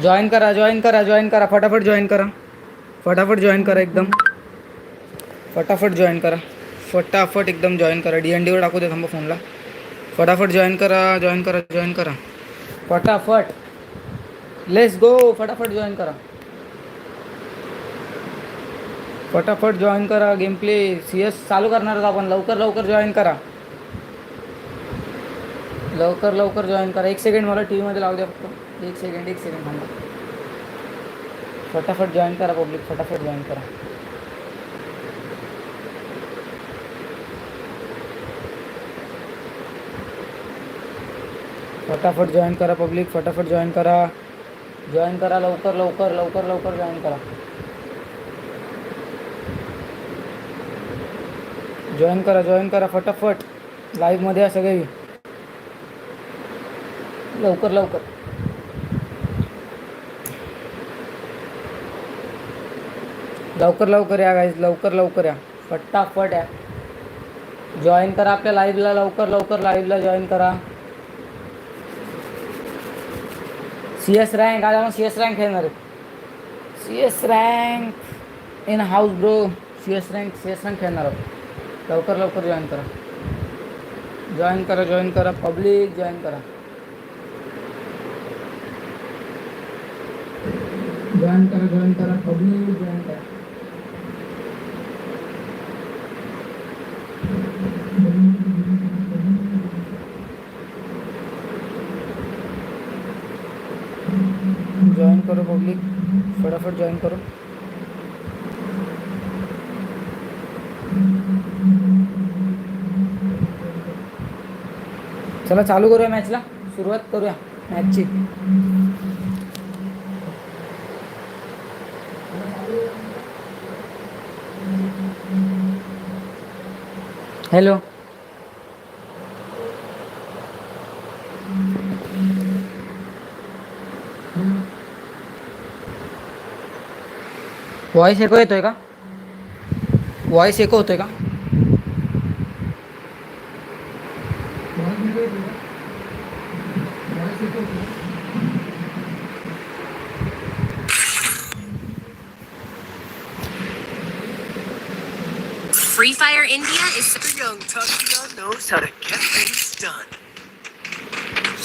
Join करा join करा join करा. फटाफट जॉईन करा. फटाफट जॉईन करा एकदम. फटाफट जॉईन करा. फटाफट एकदम जॉईन करा. डी एन डीवर टाकू दे थांबा फोनला फटाफट जॉईन करा जॉईन करा जॉईन करा. फटाफट. लेस गो फटाफट जॉईन करा. फटाफट जॉईन करा गेम प्ले सी एस चालू करणार आपण. लवकर लवकर जॉईन करा. लवकर लवकर जॉईन करा. एक सेकंड मला टी व्हीमध्ये लावू द्या फक्त. एक सेकंड एक सेकंड थांबा फटाफट जॉईन करा पब्लिक फटाफट जॉईन करा. फटाफट जॉईन करा पब्लिक फटाफट जॉईन करा. जॉईन करा लवकर लवकर लवकर लवकर जॉईन करा. जॉईन करा जॉईन करा, फटाफट. लाईव्हमध्ये या सगळे. लवकर लवकर. लवकर लवकर या गाईज लवकर लवकर या. फटाफट या. जॉईन करा आपल्या लाईव्हला लवकर लवकर लाईव्हला जॉईन करा. सी एस रँक आज सी एस रँक खेळणार आहे. C S rank in house bro C S rank C S rank खेळणार आहोत. लवकर लवकर जॉईन करा. जॉईन करा जॉईन करा. पब्लिक जॉईन करा. जॉईन करा जॉईन करा. पब्लिक जॉईन करा जॉईन करो पब्लिक फटाफट जॉईन करून चला चालू करूया मॅचला सुरुवात करूया मॅचची हॅलो वॉइस एको येतोय का वॉइस एको होतोय का Free Fire India is The young Takuya knows how to get things done.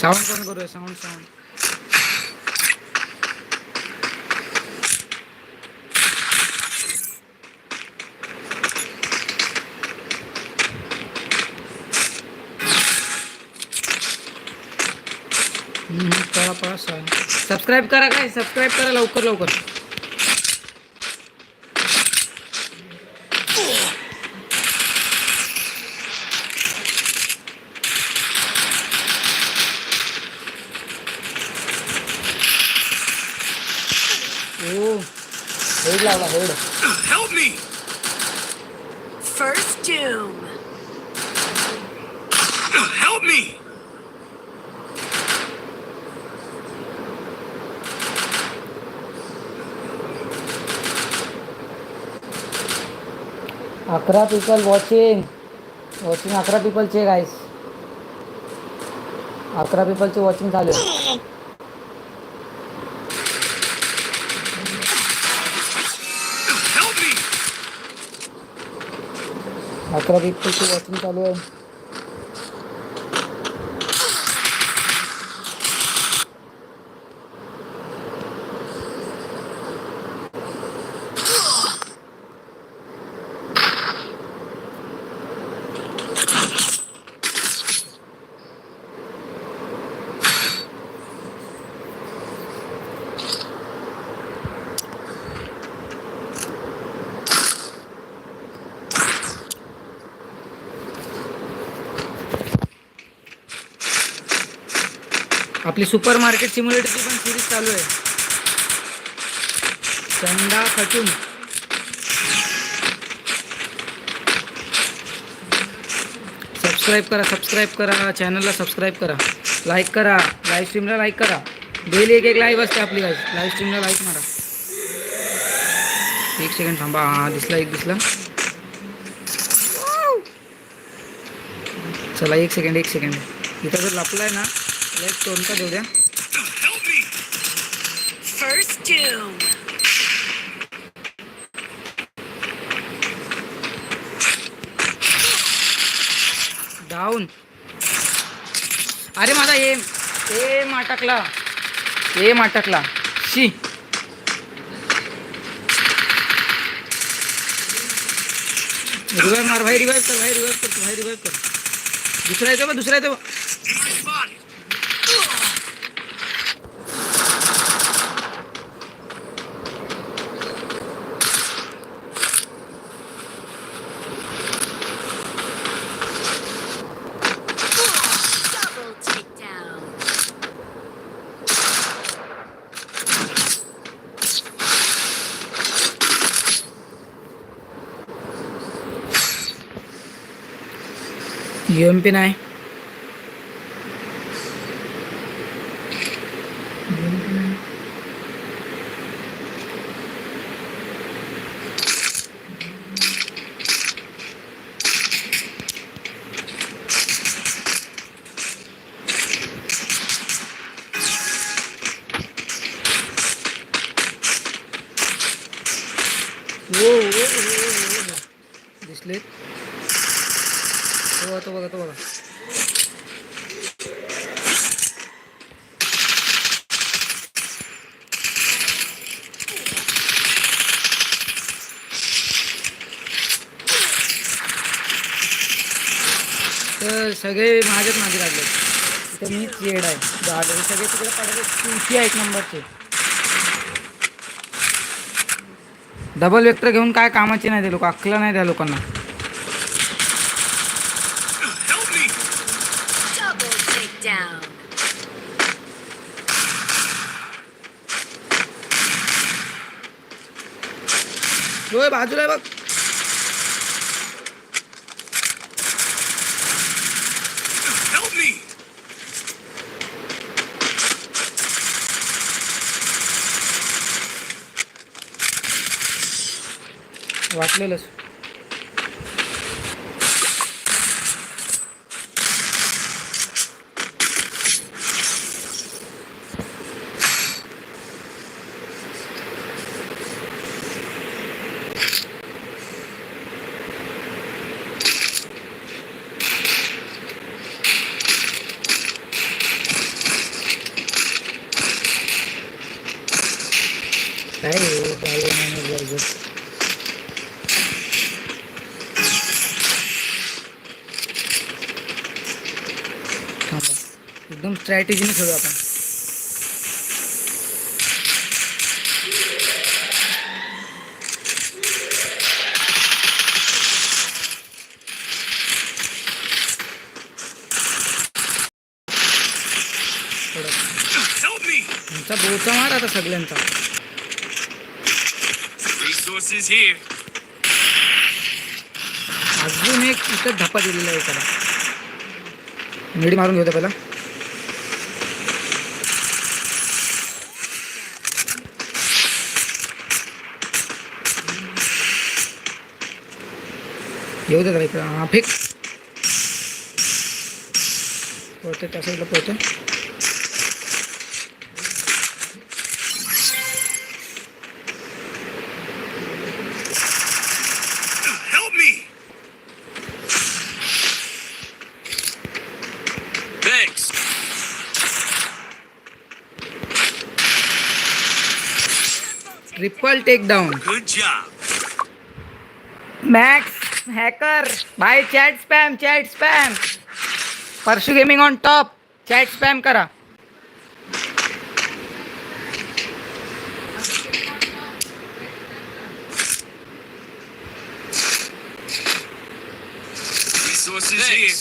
Sound कमी करूया साऊंड Subscribe करा काय? सबस्क्राईब करा लवकर लवकर. अकरा पीपल वॉचिंग वॉचिंग अकरा पीपलचे गाईस अकरा पीपलचे वॉचिंग चालू आहे. अकरा पीपलचे वॉचिंग चालू आहे. आपली सुपर मार्केट सिम्युलेटरची पण सिरीज चालू आहे. चंदा खटून. सबस्क्राईब करा सबस्क्राईब करा चॅनलला सबस्क्राईब करा. लाईक करा लाईव्ह स्ट्रीमला लाईक करा. डेली एक एक लाईव्ह असते आपली गाईस लाईव्ह स्ट्रीमला लाईक मारा. एक सेकंड थांबा. हा दिसला एक दिसला. चला एक सेकंड एक सेकंड इथं जर लपलाय ना लेट टोन का देऊ द्या First doom. डाऊन अरे माझा एम एम अटकला. एम अटकला. शी. रिवाय मार भाई रिवाय कर भाई रिवाय कर भाई रिवाय कर. दुसरा येतो बा दुसरा येतो बा एम पी नाही ओ, ओ, ओ, ओ, ओ, ओ. दिसले तो बघा तो बघा तो बघा तर सगळे माझ्याच मागे लागले तर मीच येड आहे. झालं सगळे तिकडे पडले तुळशी आहे एक नंबरचे. डबल वेक्टर घेऊन काय कामाचे नाही ते लोक अक्कला नाही त्या लोकांना. बाजूला आहे बघ. वाटलेलंच काय रे, चालू नाही ना गरजेचं. थांबा एकदम स्ट्रॅटेजीने खेळू आपण. बोचा मार आता सगळ्यांचा. अजून एक इथं धप्पा दिलेला आहे त्याला मिडी मारून घेऊ पहिला. येऊ दे इकडं हा फेक पळते त्या साईडला पळते Help me! Thanks. Triple take down Good job. Max Hacker भाई chat spam chat spam Parshu gaming on top chat spam करा Resources here.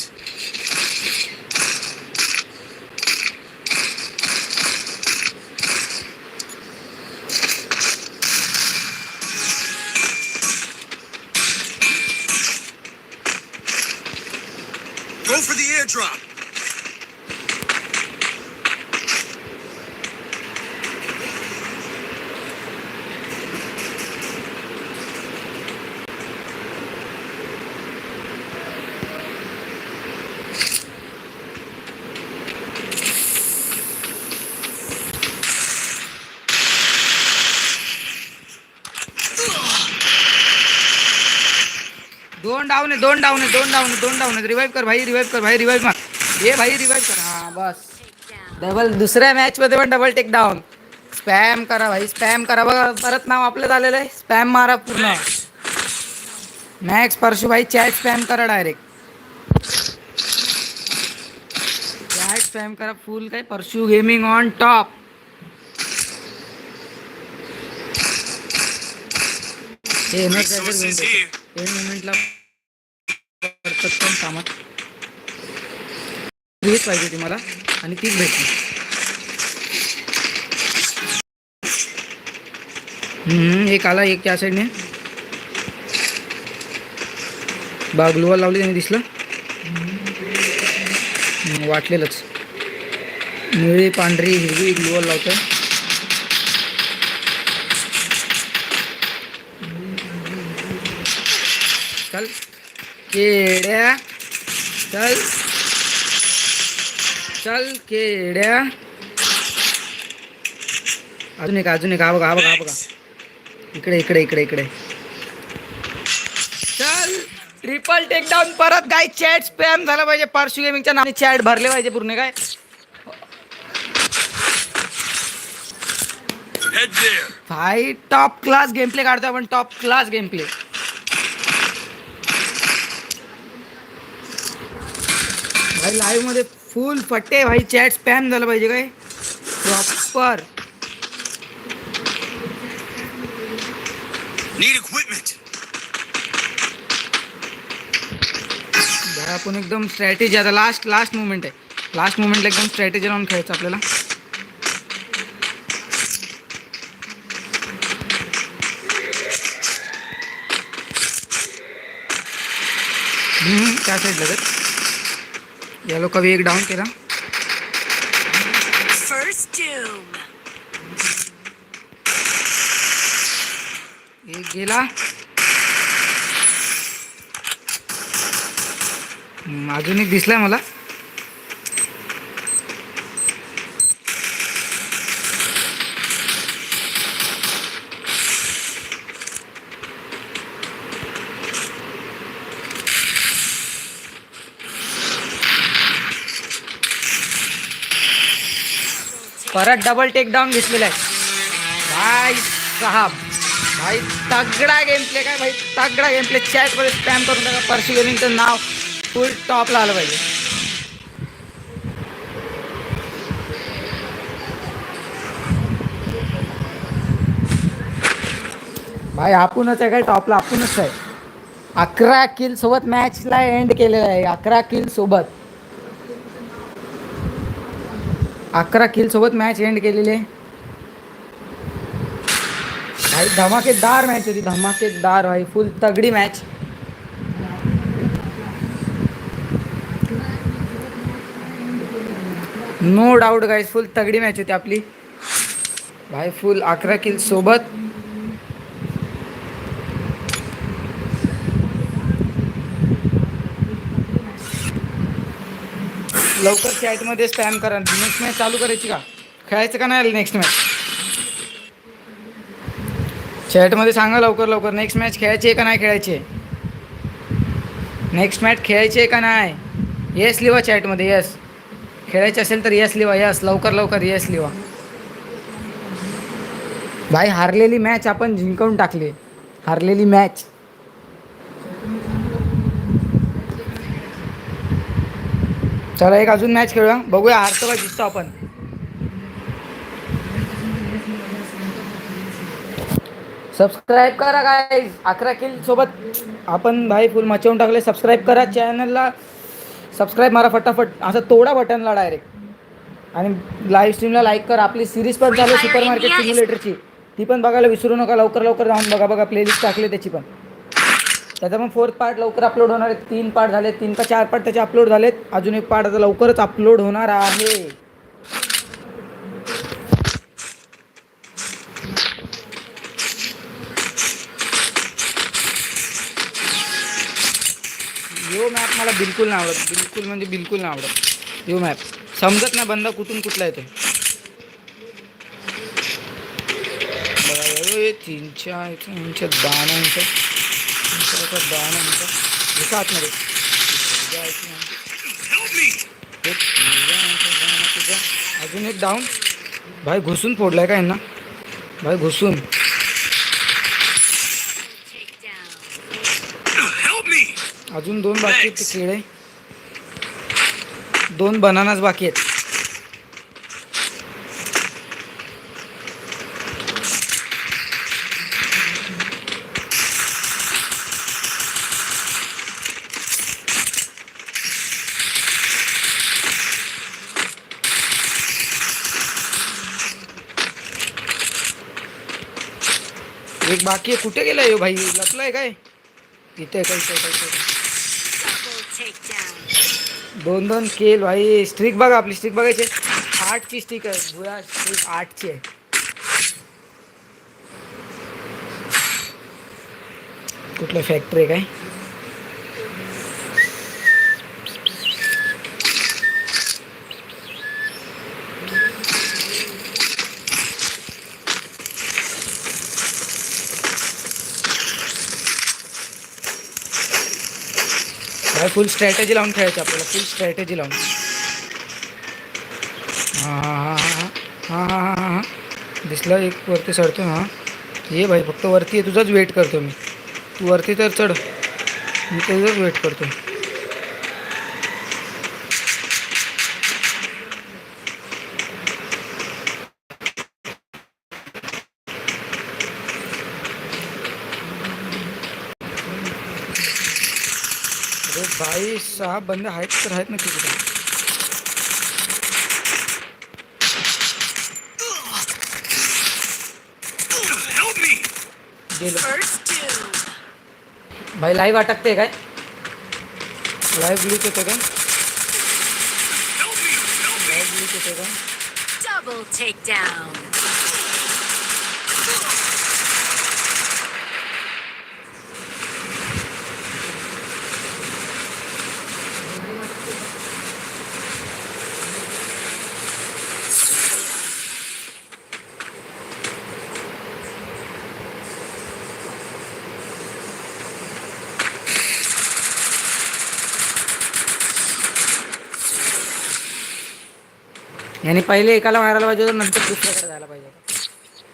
डाऊन आहे दोन डाऊन आहे दोन डाऊन आहे दोन डाऊन आहे. रिवाईव्ह कर भाई रिवाईव्ह कर भाई रिवाईव्ह मार. ये भाई रिवाइव कर. हा बस. डबल दुसऱ्या मॅच मध्ये पण डबल टेक डाऊन स्पॅम करा भाई स्पॅम करा. बघा परत नाव आपलं झालेलं आहे. स्पॅम मारा पूर्ण. मॅक्स परशू भाई चॅट स्पॅम करा डायरेक्ट चॅट स्पॅम करा फुल काय? परशू गेमिंग ऑन टॉप हे. मुमेंटला पडतात पण कामात. हेच पाहिजे ती मला आणि तीच भेटली. हम्म, एक आला एक त्या साईडने बा ग्लोवर लावली त्याने दिसलं. वाटलेलंच. निळी पांढरी हिरवी ग्लोवर लावतं केड्या चल चल केड्या. अजून एक अजून एक हा बघा हा बघा हा बघा. इकडे इकडे इकडे इकडे. चल ट्रिपल टेकडाऊन परत काय चॅट स्पॅम झाला पाहिजे. पार्श्व गेमिंगच्या नावाने चॅट भरले पाहिजे पूर्ण काय. भाई टॉप क्लास गेम प्ले काढतो आपण टॉप क्लास गेम प्ले भाई लाईव्हमध्ये फुल फट्टे भाई चॅट स्पॅम झालं पाहिजे काय? प्रॉपर आपण एकदम स्ट्रॅटेजी आता लास्ट लास्ट मुवमेंट आहे. लास्ट मुवमेंटला एकदम स्ट्रॅटेजी लावून खेळायचं आपल्याला. त्या साईड लगत या लोक एक डाऊन केला. एक गेला. अजून एक दिसलाय मला. परत डबल टेक डाऊन घेतलेला आहे. भाई साहब भाई तगडा गेम प्ले काय भाई? तगडा गेम प्ले चॅटमध्ये स्पॅम करून टाका. परशी गेमिंगचं नाव फुल टॉपला आलं पाहिजे. भाई आपणच आहे काय? टॉपला आपणच आहे. अकरा किल सोबत मॅचला एंड केलेला आहे. अकरा किल सोबत. अकरा किलसोबत मॅच एंड केलेली आहे. भाई धमाकेदार मॅच होती धमाकेदार भाई. फुल तगडी match no doubt guys full तगडी मॅच होती आपली. भाई फुल अकरा किल सोबत. लवकर चॅटमध्ये स्पॅम करा. नेक्स्ट मॅच चालू करायची का? खेळायचं का नाही नेक्स्ट मॅच चॅटमध्ये सांगा लवकर लवकर. नेक्स्ट मॅच खेळायची आहे का नाही खेळायची आहे? नेक्स्ट मॅच खेळायची आहे का नाही? येस लिवा चॅटमध्ये येस खेळायची असेल तर येस लिवा यस लवकर लवकर येस लिवा. भाई हारलेली मॅच आपण जिंकवून टाकली. हारलेली मॅच चला एक अजून मॅच खेळूया. बघूया हारतो का जिंकतो आपण. सबस्क्राईब करा काय अकरा किल सोबत आपण भाई फुल मचवून टाकले. सबस्क्राईब करा चॅनलला सबस्क्राईब मारा फटाफट. असं तोडा बटनला डायरेक्ट आणि लाईव्ह स्ट्रीमला लाईक करा. आपली सिरीज पण चालू सुपर मार्केट सिम्युलेटरची ती पण बघायला विसरू नका. लवकर लवकर जाऊन बघा बघा प्लेलिस्ट टाकली त्याची पण. त्याचा मग फोर्थ पार्ट लवकर अपलोड होणार आहे. तीन पार्ट झाले तीन का चार पार्ट त्याचे अपलोड झालेत. अजून एक पार्ट आता लवकरच अपलोड होणार आहे. यो मॅप मला बिलकुल नाही आवडत. बिलकुल म्हणजे बिलकुल नाही आवडत. यो मॅप समजत नाही बंदा कुठून कुठला येतो बघा यो हे तीनच्या आतमध्ये. अजून एक डाऊन भाई घुसून फोडलाय का यांना? भाई घुसून. अजून दोन बाकी आहेत ते दोन बनानाच बाकी आहेत. बाकी कुठे गेलाय हो भाई? लपलाय काय? इथे आहे दोन दोन केल भाई. स्ट्रिक बघा आपली स्ट्रिक बघायची आठची स्टिक आहे. भुया स्ट्रिक आठची आहे. कुठलं फॅक्टरी आहे काय? फुल स्ट्रॅटेजी लावून खेळायचं आपल्याला फुल स्ट्रॅटेजी लावून. हां हां हां हां हां हां दिसला एक वरती चढतो हां ये भाई फक्त वरती आहे तुझाच वेट करतो मी. तू वरती तर चढ. मी तुझाच वेट करतो. भाई सहा बंद हाइट तर आहेत ना तिकडे भाई लाइव अटकते काय लाईव्ह ग्लिच येते काय लाईव्ह ग्लिच याने पहिले एकाला मारायला पाहिजे होतं नंतर दुसऱ्याकडे जायला पाहिजे होतं.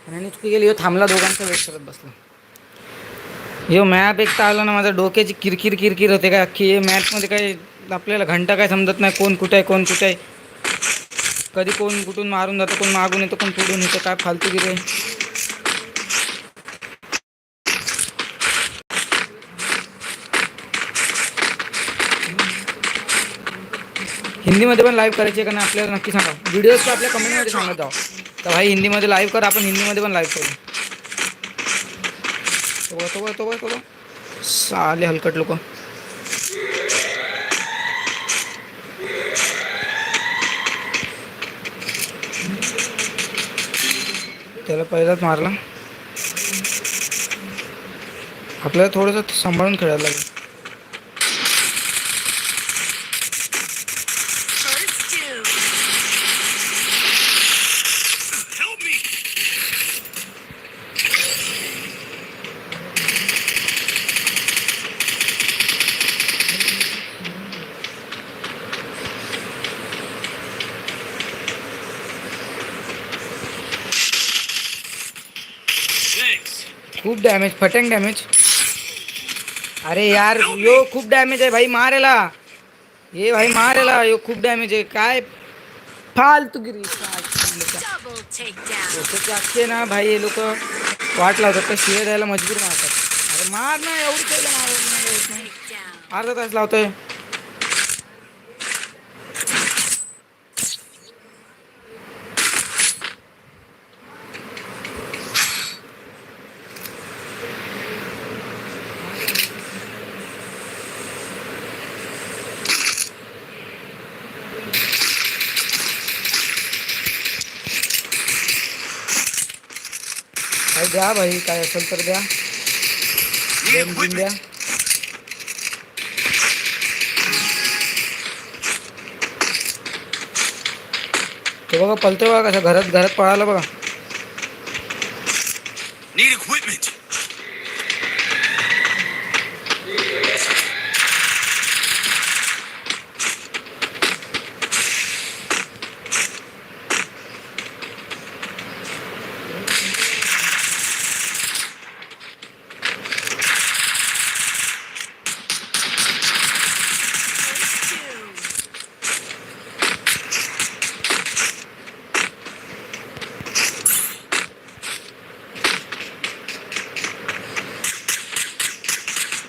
आणि याने चुकी गेली हो थांबला दोघांचा वेट करत बसला. यो मॅप एक तर आला ना माझ्या डोक्याची किरकिर किरकिर होते काय अख्खी. हे मॅपमध्ये काय आपल्याला घंटा काय समजत नाही कोण कुठे आहे कोण कुठे आहे. कधी कोण कुठून मारून जातं कोण मागून येतं कोण पुढून येतं काय फालतू गिरे. हिंदीमध्ये पण लाईव्ह करायची आहे का नाही आपल्याला नक्की सांगा. व्हिडिओज आपल्या कमेंटमध्ये सांगत जाऊ तर भाई हिंदीमध्ये लाईव्ह कर आपण हिंदीमध्ये पण लाईव्ह करू. तो बघ, तो बघ, तो बघ, तो बघ. साले हलकट लोक. त्याला पहिलाच मारला. आपल्याला थोडंसं सांभाळून खेळायला लागेल. खूप डॅमेज फटंग डॅमेज अरे यार यो खूप डॅमेज आहे भाई मारेला. ये भाई मारेला यो खूप डॅमेज आहे. काय फालतूगिरी अख्खे ना भाई हे लोक वाट लावतात तर शिळे द्यायला मजबूर मारतात. अरे मार ना एवढी मार. अर्धा तास लावतोय. द्या भाई काय असेल तर द्या. द्या. ते बघा पलतोय बघा कसं घरात घरात पळाला बघा Need equipment.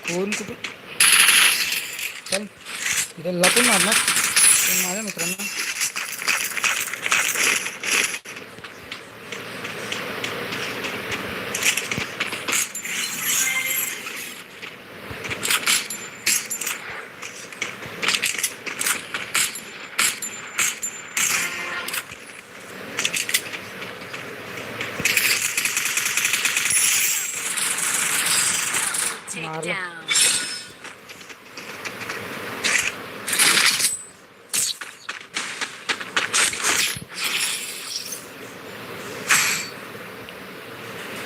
फोन कुठून चल इथे लपून मारणार पण माझ्या मित्रांना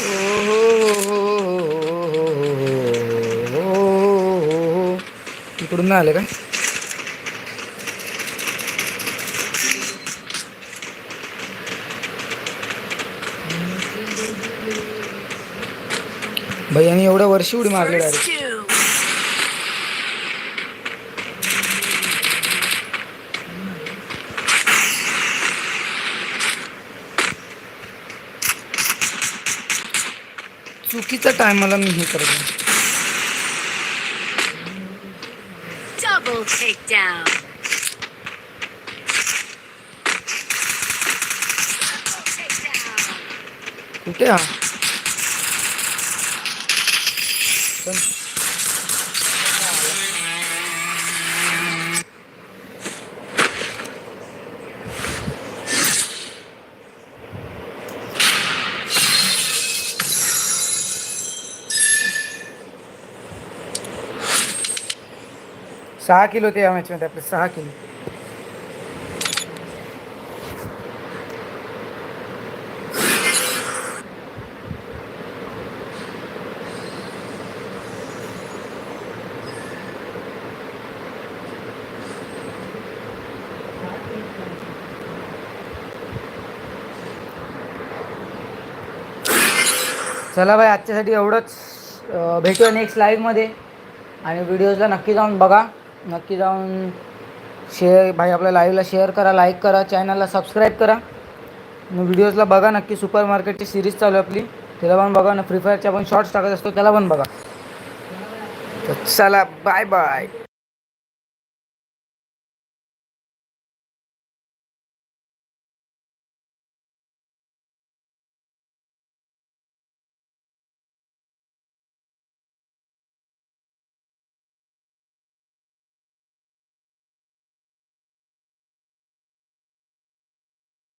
हो हो हो हो. इकडून नाही आले का भैयानी एवढ्या वर्षी उडी मारली First डायरेक्ट चुकीच्या टायमाला मी हे करतो Double takedown. Double takedown. कुठे हा चल. सहा किलो ते या मॅचमध्ये आपले सहा किलो. चला भाई आजच्यासाठी एवढंच. भेटूया नेक्स्ट लाईव्हमध्ये आणि व्हिडिओजला नक्की जाऊन बघा. नक्की जाऊन शेअर भाई आपल्या लाईव्हला शेअर करा लाईक करा चॅनलला सबस्क्राईब करा. व्हिडिओजला बघा नक्की सुपर मार्केटची सिरीज चालू आहे आपली. त्याला पण बघा ना फ्री फायरच्या पण शॉर्ट्स टाकत असतो त्याला पण बघा. तर चला बाय बाय